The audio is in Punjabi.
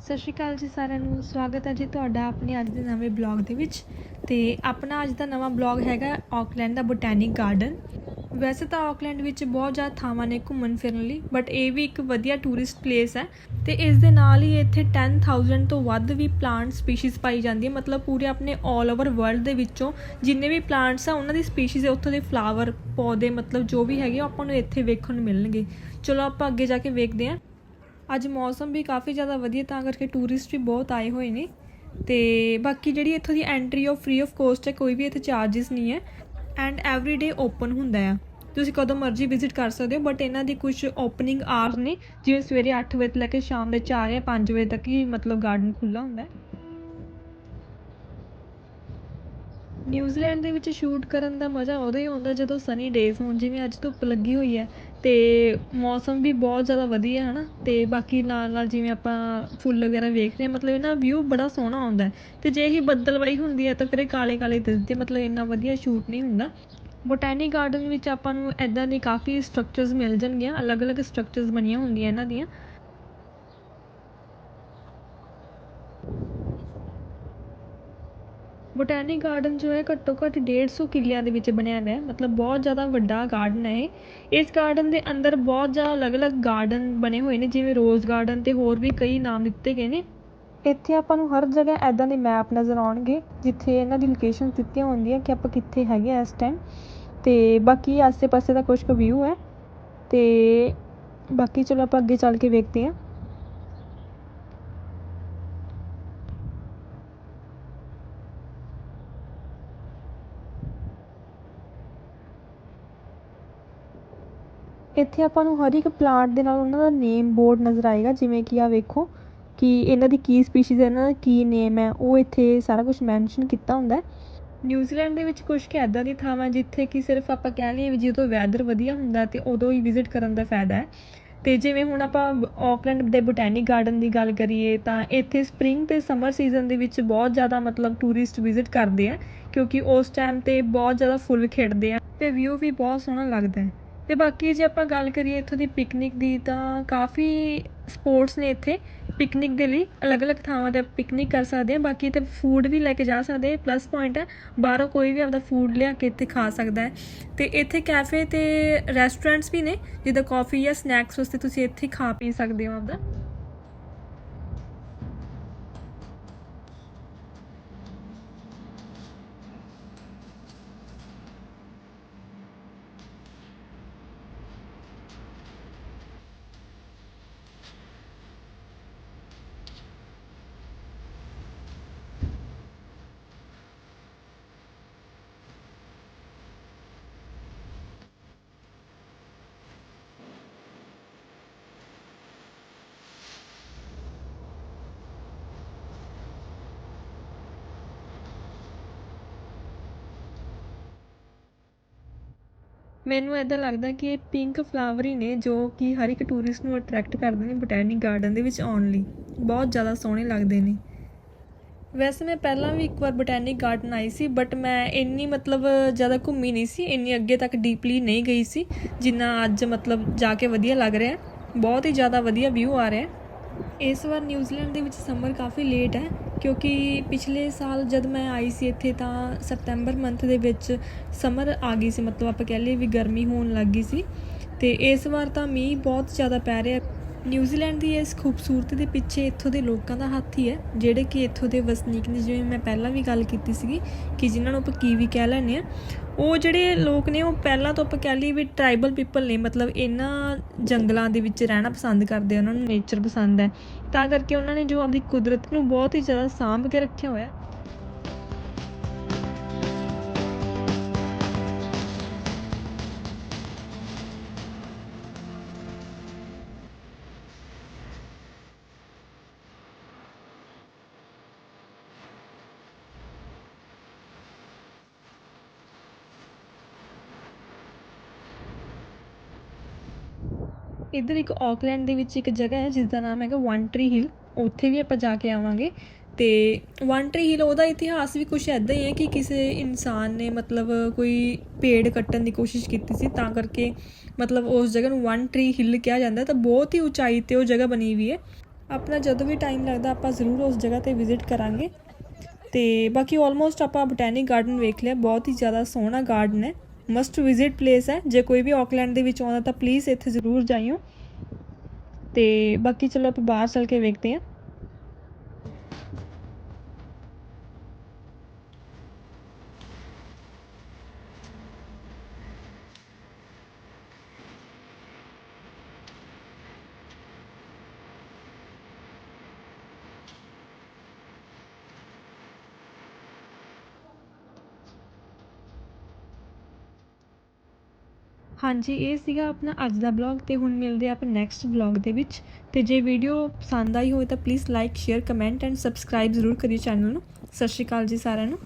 ਸਤਿ ਸ਼੍ਰੀ ਅਕਾਲ ਜੀ ਸਾਰਿਆਂ ਨੂੰ। ਸਵਾਗਤ ਹੈ ਜੀ ਤੁਹਾਡਾ ਆਪਣੇ ਅੱਜ ਦੇ ਨਵੇਂ ਬਲੌਗ ਦੇ ਵਿੱਚ। ਤੇ ਆਪਣਾ ਅੱਜ ਦਾ ਨਵਾਂ ਬਲੌਗ ਹੈਗਾ ਆਕਲੈਂਡ ਦਾ ਬੋਟੈਨਿਕ ਗਾਰਡਨ ਵੈਸੇ ਤਾਂ ਆਕਲੈਂਡ ਵਿੱਚ ਬਹੁਤ ਜ਼ਿਆਦਾ ਥਾਵਾਂ ਨੇ ਘੁੰਮਣ ਫਿਰਨ ਲਈ ਬਟ ਇਹ ਵੀ ਇੱਕ ਵਧੀਆ ਟੂਰਿਸਟ ਪਲੇਸ ਹੈ। ਤੇ ਇਸ ਦੇ ਨਾਲ ਹੀ ਇੱਥੇ 10000 ਤੋਂ ਵੱਧ ਵੀ ਪਲਾਂਟ ਸਪੀਸੀਜ਼ ਪਾਈ ਜਾਂਦੀ ਹੈ। ਮਤਲਬ ਪੂਰੇ ਆਪਣੇ 올 ਓਵਰ ਵਰਲਡ ਦੇ ਵਿੱਚੋਂ ਜਿੰਨੇ ਵੀ ਪਲਾਂਟਸ ਆ, ਉਹਨਾਂ ਦੀ ਸਪੀਸੀਜ਼ ਹੈ, ਉੱਥੋਂ ਦੇ ਫਲਾਵਰ ਪੌਦੇ, ਮਤਲਬ ਜੋ ਵੀ ਹੈਗੇ ਉਹ ਆਪਾਂ ਨੂੰ ਇੱਥੇ ਵੇਖਣ ਨੂੰ ਮਿਲਣਗੇ। ਚਲੋ ਆਪਾਂ ਅੱਗੇ ਜਾ ਕੇ ਵੇਖਦੇ ਹਾਂ। ਅੱਜ ਮੌਸਮ ਵੀ ਕਾਫੀ ਜ਼ਿਆਦਾ ਵਧੀਆ, ਤਾਂ ਕਰਕੇ ਟੂਰਿਸਟ ਵੀ ਬਹੁਤ ਆਏ ਹੋਏ ਨੇ। ਤੇ ਬਾਕੀ ਜਿਹੜੀ ਇੱਥੋਂ ਦੀ ਐਂਟਰੀ ਉਹ ਫ੍ਰੀ ਆਫ ਕੋਸਟ ਹੈ, ਕੋਈ ਵੀ ਇੱਥੇ ਚਾਰजेस ਨਹੀਂ ਹੈ। ਐਂਡ ਐਵਰੀ ਡੇ ਓਪਨ ਹੁੰਦਾ ਆ। ਤੁਸੀਂ ਕਦੋਂ ਮਰਜ਼ੀ ਵਿਜ਼ਿਟ ਕਰ ਸਕਦੇ ਹੋ ਬਟ ਇਹਨਾਂ ਦੀ ਕੁਝ ਓਪਨਿੰਗ ਆਵਰਸ ਨੇ, ਜਿਵੇਂ ਸਵੇਰੇ 8 ਵਜੇ ਤੋਂ ਲੈ ਕੇ ਸ਼ਾਮ ਦੇ 4 ਜਾਂ 5 ਵਜੇ ਤੱਕ ਹੀ ਮਤਲਬ ਗਾਰਡਨ ਖੁੱਲਾ ਹੁੰਦਾ ਹੈ। ਨਿਊਜ਼ੀਲੈਂਡ ਦੇ ਵਿੱਚ ਸ਼ੂਟ ਕਰਨ ਦਾ ਮਜ਼ਾ ਉਦੋਂ ਹੀ ਆਉਂਦਾ ਜਦੋਂ ਸਨੀ ਡੇਜ਼ ਹੋਣ, ਜਿਵੇਂ ਅੱਜ ਧੁੱਪ ਲੱਗੀ ਹੋਈ ਹੈ। ਅਤੇ ਮੌਸਮ ਵੀ ਬਹੁਤ ਜ਼ਿਆਦਾ ਵਧੀਆ ਹੈ ਨਾ ਅਤੇ ਬਾਕੀ ਨਾਲ ਨਾਲ ਜਿਵੇਂ ਆਪਾਂ ਫੁੱਲ ਵਗੈਰਾ ਵੇਖ ਰਹੇ ਹਾਂ, ਮਤਲਬ ਇਹਨਾਂ ਵਿਊ ਬੜਾ ਸੋਹਣਾ ਆਉਂਦਾ ਅਤੇ ਜੇ ਇਹੀ ਬੱਦਲਵਾਈ ਹੁੰਦੀ ਹੈ ਤਾਂ ਫਿਰ ਇਹ ਕਾਲੇ ਕਾਲੇ ਦਿਸਦੇ ਮਤਲਬ ਇੰਨਾ ਵਧੀਆ ਸ਼ੂਟ ਨਹੀਂ ਹੁੰਦਾ। ਬੋਟੈਨਿਕ ਗਾਰਡਨ ਵਿੱਚ ਆਪਾਂ ਨੂੰ ਇੱਦਾਂ ਦੇ ਕਾਫੀ ਸਟਰਕਚਰਸ ਮਿਲ ਜਾਣਗੀਆਂ, ਅਲੱਗ-ਅਲੱਗ ਸਟਰਕਚਰਸ ਬਣੀਆਂ ਹੁੰਦੀਆਂ ਇਹਨਾਂ ਦੀਆਂ। ਬੋਟੈਨਿਕ ਗਾਰਡਨ ਜੋ ਹੈ ਘੱਟੋ ਘੱਟ ਡੇਢ ਸੌ ਕਿੱਲਿਆਂ ਦੇ ਵਿੱਚ ਬਣਿਆ ਹੋਇਆ ਮਤਲਬ ਬਹੁਤ ਜ਼ਿਆਦਾ ਵੱਡਾ ਗਾਰਡਨ ਹੈ ਇਹ। ਇਸ ਗਾਰਡਨ ਦੇ ਅੰਦਰ ਬਹੁਤ ਜ਼ਿਆਦਾ ਅਲੱਗ-ਅਲੱਗ ਗਾਰਡਨ ਬਣੇ ਹੋਏ ਨੇ, ਜਿਵੇਂ ਰੋਜ਼ ਗਾਰਡਨ ਅਤੇ ਹੋਰ ਵੀ ਕਈ ਨਾਮ ਦਿੱਤੇ ਗਏ ਨੇ। ਇੱਥੇ ਆਪਾਂ ਨੂੰ ਹਰ ਜਗ੍ਹਾ ਇੱਦਾਂ ਦੇ ਮੈਪ ਨਜ਼ਰ ਆਉਣਗੇ, ਜਿੱਥੇ ਇਹਨਾਂ ਦੀ ਲੋਕੇਸ਼ਨ ਦਿੱਤੀਆਂ ਹੁੰਦੀਆਂ ਕਿ ਆਪਾਂ ਕਿੱਥੇ ਹੈਗੇ ਹਾਂ ਇਸ ਟਾਈਮ ਅਤੇ ਬਾਕੀ ਆਸੇ-ਪਾਸੇ ਦਾ ਕੁਛ ਕੁ ਵਿਊ ਹੈ। ਅਤੇ ਬਾਕੀ ਚਲੋ ਆਪਾਂ ਅੱਗੇ ਚੱਲ ਕੇ ਵੇਖਦੇ ਹਾਂ। ਇੱਥੇ ਆਪਾਂ ਨੂੰ ਹਰ ਇੱਕ ਪਲਾਂਟ ਦੇ ਨਾਲ ਉਹਨਾਂ ਦਾ ਨੇਮ ਬੋਰਡ ਨਜ਼ਰ ਆਏਗਾ, ਜਿਵੇਂ ਕਿ ਆਹ ਵੇਖੋ ਕਿ ਇਹਨਾਂ ਦੀ ਕੀ ਸਪੀਸੀਜ਼ ਹੈ, ਇਹਨਾਂ ਦਾ ਕੀ ਨੇਮ ਹੈ, ਉਹ ਇੱਥੇ ਸਾਰਾ ਕੁਛ ਮੈਂਸ਼ਨ ਕੀਤਾ ਹੁੰਦਾ ਨਿਊਜ਼ੀਲੈਂਡ ਦੇ ਵਿੱਚ ਕੁਛ ਕੁ ਇੱਦਾਂ ਦੀ ਥਾਵਾਂ ਜਿੱਥੇ ਕਿ ਸਿਰਫ ਆਪਾਂ ਕਹਿ ਲਈਏ ਵੀ ਜਦੋਂ ਵੈਦਰ ਵਧੀਆ ਹੁੰਦਾ ਅਤੇ ਉਦੋਂ ਹੀ ਵਿਜ਼ਿਟ ਕਰਨ ਦਾ ਫਾਇਦਾ ਹੈ। ਅਤੇ ਜਿਵੇਂ ਹੁਣ ਆਪਾਂ ਔਕਲੈਂਡ ਦੇ ਬੋਟੈਨਿਕ ਗਾਰਡਨ ਦੀ ਗੱਲ ਕਰੀਏ ਤਾਂ ਇੱਥੇ ਸਪਰਿੰਗ ਅਤੇ ਸਮਰ ਸੀਜ਼ਨ ਦੇ ਵਿੱਚ ਬਹੁਤ ਜ਼ਿਆਦਾ ਮਤਲਬ ਟੂਰਿਸਟ ਵਿਜ਼ਿਟ ਕਰਦੇ ਆ, ਕਿਉਂਕਿ ਉਸ ਟਾਈਮ ਤੇ ਬਹੁਤ ਜ਼ਿਆਦਾ ਫੁੱਲ ਖਿੜਦੇ ਆ ਅਤੇ ਵਿਊ ਵੀ ਬਹੁਤ ਸੋਹਣਾ ਲੱਗਦਾ ਅਤੇ ਬਾਕੀ ਜੇ ਆਪਾਂ ਗੱਲ ਕਰੀਏ ਇੱਥੋਂ ਦੀ ਪਿਕਨਿਕ ਦੀ ਤਾਂ ਕਾਫੀ ਸਪੋਟਸ ਨੇ ਇੱਥੇ। ਪਿਕਨਿਕ ਦੇ ਲਈ ਅਲੱਗ-ਅਲੱਗ ਥਾਵਾਂ ਤੇ ਪਿਕਨਿਕ ਕਰ ਸਕਦੇ ਹਾਂ। ਬਾਕੀ ਇੱਥੇ ਫੂਡ ਵੀ ਲੈ ਕੇ ਜਾ ਸਕਦੇ ਪਲੱਸ ਪੁਆਇੰਟ ਹੈ, ਬਾਹਰੋਂ ਕੋਈ ਵੀ ਆਪਦਾ ਫੂਡ ਲਿਆ ਕੇ ਇੱਥੇ ਖਾ ਸਕਦਾ ਹੈ। ਤੇ ਇੱਥੇ ਕੈਫੇ ਅਤੇ ਰੈਸਟੋਰੈਂਟਸ ਵੀ ਨੇ, ਜਿੱਦਾਂ ਕੌਫੀ ਜਾਂ ਸਨੈਕਸ ਵਾਸਤੇ ਤੁਸੀਂ ਇੱਥੇ ਖਾ ਪੀ ਸਕਦੇ ਹੋ ਆਪਦਾ। ਮੈਨੂੰ ਇੱਦਾਂ ਲੱਗਦਾ ਕਿ ਇਹ ਪਿੰਕ ਫਲਾਵਰ ਹੀ ਨੇ ਜੋ ਕਿ ਹਰ ਇੱਕ ਟੂਰਿਸਟ ਨੂੰ ਅਟਰੈਕਟ ਕਰਦੇ ਨੇ ਬੋਟੈਨਿਕ ਗਾਰਡਨ ਦੇ ਵਿੱਚ ਆਉਣ ਲਈ। ਬਹੁਤ ਜ਼ਿਆਦਾ ਸੋਹਣੇ ਲੱਗਦੇ ਨੇ। ਵੈਸੇ ਮੈਂ ਪਹਿਲਾਂ ਵੀ ਇੱਕ ਵਾਰ ਬੋਟੈਨਿਕ ਗਾਰਡਨ ਆਈ ਸੀ ਬਟ ਮੈਂ ਇੰਨੀ ਮਤਲਬ ਜ਼ਿਆਦਾ ਘੁੰਮੀ ਨਹੀਂ ਸੀ, ਇੰਨੀ ਅੱਗੇ ਤੱਕ ਡੀਪਲੀ ਨਹੀਂ ਗਈ ਸੀ, ਜਿੰਨਾ ਅੱਜ ਮਤਲਬ ਜਾ ਕੇ ਵਧੀਆ ਲੱਗ ਰਿਹਾ ਬਹੁਤ ਹੀ ਜ਼ਿਆਦਾ ਵਧੀਆ ਵਿਊ ਆ ਰਿਹਾ ਇਸ ਵਾਰ ਨਿਊਜ਼ੀਲੈਂਡ ਦੇ ਵਿੱਚ ਸਮਰ ਕਾਫੀ ਲੇਟ ਹੈ। ਕਿਉਂਕਿ ਪਿਛਲੇ ਸਾਲ ਜਦ ਮੈਂ ਆਈ ਸੀ ਇੱਥੇ ਤਾਂ ਸਤੰਬਰ ਮੰਥ ਦੇ ਵਿੱਚ ਸਮਰ ਆ ਗਈ ਸੀ, ਮਤਲਬ ਆਪਾਂ ਕਹਿ ਲਈਏ ਵੀ ਗਰਮੀ ਹੋਣ ਲੱਗ ਗਈ ਸੀ ਤੇ ਇਸ ਵਾਰ ਤਾਂ ਮੀਂਹ ਬਹੁਤ ਜ਼ਿਆਦਾ ਪੈ ਰਿਹਾ। ਨਿਊਜ਼ੀਲੈਂਡ ਦੀ ਇਸ ਖੂਬਸੂਰਤੀ ਦੇ ਪਿੱਛੇ ਇੱਥੋਂ ਦੇ ਲੋਕਾਂ ਦਾ ਹੱਥ ਹੀ ਹੈ, ਜਿਹੜੇ ਕਿ ਇੱਥੋਂ ਦੇ ਵਸਨੀਕ ਨੇ, ਜਿਵੇਂ ਮੈਂ ਪਹਿਲਾਂ ਵੀ ਗੱਲ ਕੀਤੀ ਸੀਗੀ ਕਿ ਜਿਨ੍ਹਾਂ ਨੂੰ ਆਪਾਂ ਕੀਵੀ ਕਹਿ ਲੈਂਦੇ ਆ ਉਹ ਜਿਹੜੇ ਲੋਕ ਨੇ, ਉਹ ਪਹਿਲਾਂ ਤੋਂ ਆਪਾਂ ਕਹਿ ਲਈਏ ਵੀ ਟ੍ਰਾਈਬਲ ਪੀਪਲ ਨੇ, ਮਤਲਬ ਇਹਨਾਂ ਜੰਗਲਾਂ ਦੇ ਵਿੱਚ ਰਹਿਣਾ ਪਸੰਦ ਕਰਦੇ ਆ, ਉਹਨਾਂ ਨੂੰ ਨੇਚਰ ਪਸੰਦ ਹੈ। ਤਾਂ ਕਰਕੇ ਉਹਨਾਂ ਨੇ ਜੋ ਆਪਣੀ ਕੁਦਰਤ ਨੂੰ ਬਹੁਤ ਹੀ ਜ਼ਿਆਦਾ ਸਾਂਭ ਕੇ ਰੱਖਿਆ ਹੋਇਆ ਇੱਧਰ ਇੱਕ ਔਕਲੈਂਡ ਦੇ ਵਿੱਚ ਇੱਕ ਜਗ੍ਹਾ ਹੈ ਜਿਸ ਦਾ ਨਾਮ ਹੈਗਾ ਵਨ ਟਰੀ ਹਿੱਲ। ਉੱਥੇ ਵੀ ਆਪਾਂ ਜਾ ਕੇ ਆਵਾਂਗੇ। ਅਤੇ ਵਨ ਟਰੀ ਹਿਲ, ਉਹਦਾ ਇਤਿਹਾਸ ਵੀ ਕੁਝ ਐਦਾਂ ਹੀ ਹੈ ਕਿ ਕਿਸੇ ਇਨਸਾਨ ਨੇ ਮਤਲਬ ਕੋਈ ਪੇੜ ਕੱਟਣ ਦੀ ਕੋਸ਼ਿਸ਼ ਕੀਤੀ ਸੀ, ਤਾਂ ਕਰਕੇ ਮਤਲਬ ਉਸ ਜਗ੍ਹਾ ਨੂੰ ਵਨ ਟਰੀ ਹਿੱਲ ਕਿਹਾ ਜਾਂਦਾ ਤਾਂ ਬਹੁਤ ਹੀ ਉਚਾਈ ਤੇ ਉਹ ਜਗ੍ਹਾ ਬਣੀ ਹੋਈ ਹੈ। ਆਪਣਾ ਜਦੋਂ ਵੀ ਟਾਈਮ ਲੱਗਦਾ, ਆਪਾਂ ਜ਼ਰੂਰ ਉਸ ਜਗ੍ਹਾ ਤੇ ਵਿਜ਼ਿਟ ਕਰਾਂਗੇ। ਤੇ ਬਾਕੀ ਆਲਮੋਸਟ ਆਪਾਂ ਬੋਟੈਨਿਕ ਗਾਰਡਨ ਵੇਖ ਲਿਆ, ਬਹੁਤ ਹੀ ਜ਼ਿਆਦਾ ਸੋਹਣਾ ਗਾਰਡਨ ਹੈ। ਮਸਟ ਵਿਜ਼ਿਟ ਪਲੇਸ ਹੈ। ਜੇ ਕੋਈ ਵੀ ਆਕਲੈਂਡ ਦੇ ਵਿੱਚ ਆਉਂਦਾ ਤਾਂ ਪਲੀਜ਼ ਇੱਥੇ ਜ਼ਰੂਰ ਜਾਇਓ। ਤੇ ਬਾਕੀ ਚਲੋ ਆਪਾਂ ਬਾਹਰ ਚੱਲ ਕੇ ਵੇਖਦੇ ਹਾਂ। ਹਾਂਜੀ, ਇਹ ਸੀਗਾ ਆਪਣਾ ਅੱਜ ਦਾ ਬਲੌਗ ਅਤੇ ਹੁਣ ਮਿਲਦੇ ਆ ਆਪਾਂ ਨੈਕਸਟ ਬਲੌਗ ਦੇ ਵਿੱਚ। ਅਤੇ ਜੇ ਵੀਡੀਓ ਪਸੰਦ ਆਈ ਹੋਵੇ ਤਾਂ please like share comment and subscribe ਜ਼ਰੂਰ ਕਰਿਓ ਚੈਨਲ ਨੂੰ। ਸਤਿ ਸ਼੍ਰੀ ਅਕਾਲ ਜੀ ਸਾਰਿਆਂ ਨੂੰ।